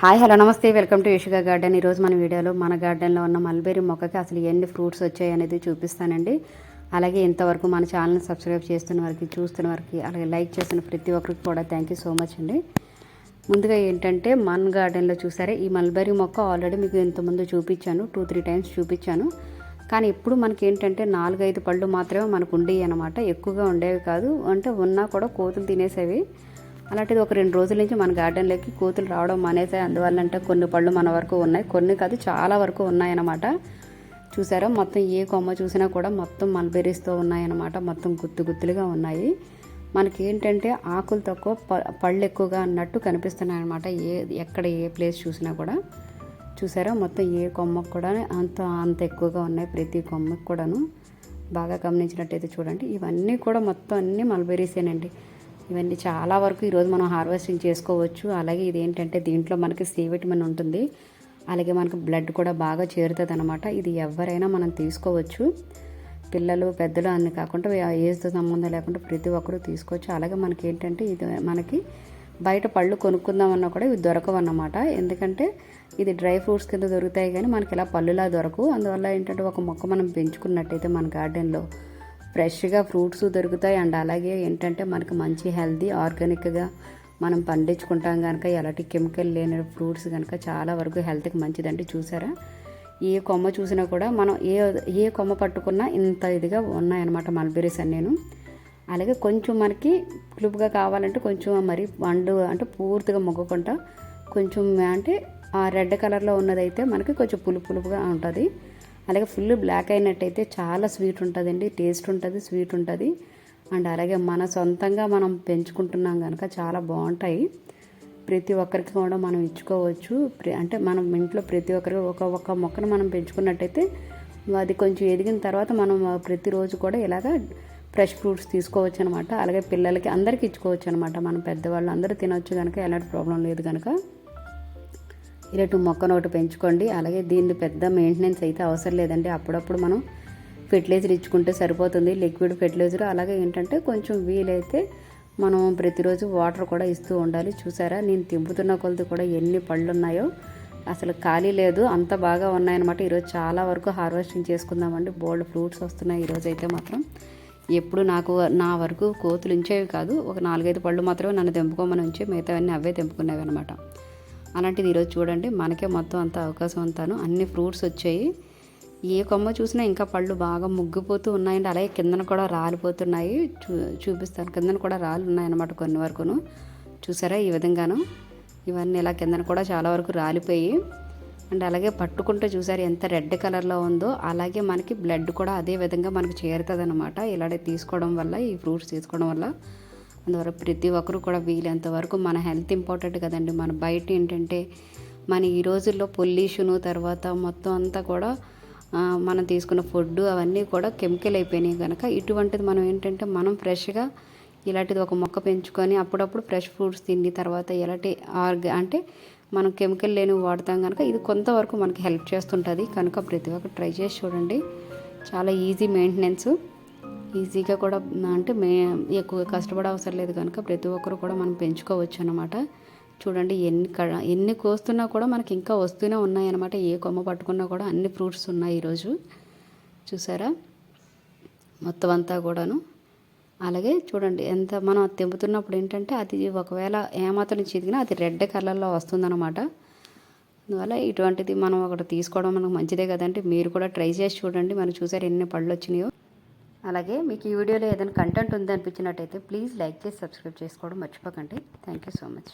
Hi hello నమస్తే. Welcome to Yashuga garden. ఈరోజు మన వీడియోలో మన గార్డెన్లో ఉన్న మల్బెరీ మొక్కకి అసలు ఎన్ని ఫ్రూట్స్ వచ్చాయి అనేది చూపిస్తానండి. అలాగే ఇంతవరకు మన ఛానల్ని సబ్స్క్రైబ్ చేస్తున్న వారికి చూస్తున్న వారికి అలాగే లైక్ చేసిన ప్రతి ఒక్కరికి కూడా థ్యాంక్ యూ సో మచ్ అండి. ముందుగా ఏంటంటే మన గార్డెన్లో చూసారే ఈ మల్బెరీ మొక్క ఆల్రెడీ మీకు ఇంతకుముందు చూపించాను టూ త్రీ టైమ్స్ చూపించాను. కానీ ఇప్పుడు మనకి ఏంటంటే నాలుగైదు పళ్ళు మాత్రమే మనకు ఉండేవి అనమాట ఎక్కువగా ఉండేవి కాదు అంటే ఉన్నా కూడా కోతులు తినేసేవి. అలాంటిది ఒక రెండు రోజుల నుంచి మన గార్డెన్లోకి కోతులు రావడం మానేసాయి అందువల్ల అంటే కొన్ని పళ్ళు మన వరకు ఉన్నాయి. కొన్ని కాదు చాలా వరకు ఉన్నాయన్నమాట. చూసారా? మొత్తం ఏ కొమ్మ చూసినా కూడా మొత్తం మల్బెరీస్తో ఉన్నాయన్నమాట. మొత్తం గుత్తు గుత్తులుగా ఉన్నాయి. మనకి ఏంటంటే ఆకులు తక్కువ పళ్ళు ఎక్కువగా అన్నట్టు కనిపిస్తున్నాయి అనమాట ఏ ఎక్కడ ఏ ప్లేస్ చూసినా కూడా. చూసారా? మొత్తం ఏ కొమ్మకు కూడా అంత అంత ఎక్కువగా ఉన్నాయి. ప్రతి కొమ్మకు కూడాను. బాగా గమనించినట్టయితే చూడండి. ఇవన్నీ కూడా మొత్తం అన్నీ మల్బెరీసేనండి ఇవన్నీ చాలా వరకు ఈరోజు మనం హార్వెస్టింగ్ చేసుకోవచ్చు. అలాగే ఇది ఏంటంటే దీంట్లో మనకి సి విటమిన్ ఉంటుంది. అలాగే మనకు బ్లడ్ కూడా బాగా చేరుతుంది అనమాట ఇది ఎవరైనా మనం తీసుకోవచ్చు. పిల్లలు పెద్దలు అన్ని కాకుండా ఏజ్తో సంబంధం లేకుండా ప్రతి ఒక్కరూ తీసుకోవచ్చు. అలాగే మనకి ఏంటంటే ఇది మనకి బయట పళ్ళు కొనుక్కుందామన్నా కూడా ఇవి దొరకవు అన్నమాట ఎందుకంటే ఇది డ్రై ఫ్రూట్స్ కింద దొరుకుతాయి కానీ మనకి ఇలా పళ్ళులా దొరకవు. అందువల్ల ఏంటంటే ఒక మొక్క మనం పెంచుకున్నట్టయితే మన గార్డెన్లో ఫ్రెష్గా ఫ్రూట్స్ దొరుకుతాయి. అండ్ అలాగే ఏంటంటే మనకు మంచి హెల్దీ ఆర్గానిక్గా మనం పండించుకుంటాం కనుక ఎలాంటి కెమికల్ లేని ఫ్రూట్స్ కనుక చాలా వరకు హెల్త్కి మంచిదండి. చూసారా? ఏ కొమ్మ చూసినా కూడా మనం ఏ ఏ కొమ్మ పట్టుకున్నా ఇంత ఇదిగా ఉన్నాయన్నమాట మల్బెరీస్ అని నేను అలాగే కొంచెం మనకి పులుపుగా కావాలంటే కొంచెం మరి వండు అంటే పూర్తిగా మొగ్గకుండా కొంచెం అంటే ఆ రెడ్ కలర్లో ఉన్నదైతే మనకి కొంచెం పులుపు పులుపుగా ఉంటుంది. అలాగే ఫుల్ బ్లాక్ అయినట్టయితే చాలా స్వీట్ ఉంటుందండి టేస్ట్ ఉంటుంది స్వీట్ ఉంటుంది. అండ్ అలాగే మన సొంతంగా మనం పెంచుకుంటున్నాం కనుక చాలా బాగుంటాయి. ప్రతి ఒక్కరికి కూడా మనం ఇచ్చుకోవచ్చు. అంటే మనం ఇంట్లో ప్రతి ఒక్కరికి ఒక ఒక మొక్కను మనం పెంచుకున్నట్టయితే అది కొంచెం ఎదిగిన తర్వాత మనం ప్రతిరోజు కూడా ఇలాగ ఫ్రెష్ ఫ్రూట్స్ తీసుకోవచ్చు అనమాట అలాగే పిల్లలకి అందరికీ ఇచ్చుకోవచ్చు అనమాట మనం పెద్దవాళ్ళు అందరూ తినవచ్చు కనుక ఎలాంటి ప్రాబ్లం లేదు కనుక ఇలాంటి మొక్కను ఒకటి పెంచుకోండి. అలాగే దీన్ని పెద్ద మెయింటెనెన్స్ అయితే అవసరం లేదండి. అప్పుడప్పుడు మనం ఫెర్టిలైజర్ ఇచ్చుకుంటే సరిపోతుంది. లిక్విడ్ ఫెర్టిలైజర్ అలాగే ఏంటంటే కొంచెం వీలైతే మనం ప్రతిరోజు వాటర్ కూడా ఇస్తూ ఉండాలి. చూసారా? నేను తింపుతున్న కొలది కూడా ఎన్ని పళ్ళు ఉన్నాయో అసలు ఖాళీ లేదు. అంత బాగా ఉన్నాయన్నమాట. ఈరోజు చాలా వరకు హార్వెస్టింగ్ చేసుకుందామండి. బోల్డ్ ఫ్రూట్స్ వస్తున్నాయి ఈరోజు అయితే మాత్రం. ఎప్పుడు నాకు నా వరకు కోతులు ఉంచేవి కాదు. ఒక నాలుగైదు పళ్ళు మాత్రమే నన్ను తెంపుకోమని ఉంచి మిగతావన్నీ అవే తెంపుకునేవి అనమాట అలాంటిది ఈరోజు చూడండి. మనకే మొత్తం అంత అవకాశం అంతాను. అన్ని ఫ్రూట్స్ వచ్చాయి. ఏ కొమ్మ చూసినా ఇంకా పళ్ళు బాగా ముగ్గిపోతూ ఉన్నాయండి. అలాగే కిందన కూడా రాలిపోతున్నాయి. చూ చూపిస్తాను. కిందన కూడా రాళ్ళు ఉన్నాయన్నమాట కొన్ని వరకును. చూసారా ఈ విధంగాను? ఇవన్నీ ఇలా కిందన కూడా చాలా వరకు రాలిపోయి అండ్ అలాగే పట్టుకుంటే చూసారు ఎంత రెడ్ కలర్లో ఉందో. అలాగే మనకి బ్లడ్ కూడా అదే విధంగా మనకు చేరుతుంది అనమాట ఇలాగే తీసుకోవడం వల్ల ఈ ఫ్రూట్స్ తీసుకోవడం వల్ల. అందువల్ల ప్రతి ఒక్కరు కూడా వీలంత వరకు మన హెల్త్ ఇంపార్టెంట్ కదండి. మన బయట ఏంటంటే మన ఈ రోజుల్లో పొల్యూషను తర్వాత మొత్తం అంతా కూడా మనం తీసుకున్న ఫుడ్ అవన్నీ కూడా కెమికల్ అయిపోయినాయి కనుక ఇటువంటిది మనం ఏంటంటే మనం ఫ్రెష్గా ఇలాంటిది ఒక మొక్క పెంచుకొని అప్పుడప్పుడు ఫ్రెష్ ఫ్రూట్స్ తిని తర్వాత ఎలాంటి ఆర్గ అంటే మనం కెమికల్ లేనివి వాడతాం కనుక ఇది కొంతవరకు మనకి హెల్ప్ చేస్తుంటుంది. కనుక ప్రతి ఒక్కరు ట్రై చేసి చూడండి. చాలా ఈజీ మెయింటెనెన్స్. ఈజీగా కూడా అంటే మే ఎక్కువ కష్టపడే అవసరం లేదు కనుక ప్రతి ఒక్కరు కూడా మనం పెంచుకోవచ్చు అనమాట చూడండి ఎన్ని ఎన్ని కోస్తున్నా కూడా మనకి ఇంకా వస్తూనే ఉన్నాయి అనమాట ఏ కొమ్మ పట్టుకున్నా కూడా అన్ని ఫ్రూట్స్ ఉన్నాయి ఈరోజు. చూసారా? మొత్తం అంతా కూడాను. అలాగే చూడండి ఎంత మనం తెంపుతున్నప్పుడు ఏంటంటే అది ఒకవేళ ఏమాత్రం చిదిగినా అది రెడ్ కలర్లో వస్తుందన్నమాట. అందువల్ల ఇటువంటిది మనం ఒకటి తీసుకోవడం మనకు మంచిదే కదండి. మీరు కూడా ట్రై చేసి చూడండి. మనం చూసారు ఎన్ని పళ్ళు వచ్చినాయో. అలాగే మీకు ఈ వీడియోలో ఏదైనా కంటెంట్ ఉందనిపించినట్టయితే ప్లీజ్ లైక్ చేసి సబ్స్క్రైబ్ చేసుకోవడం మర్చిపోకండి. Thank you so much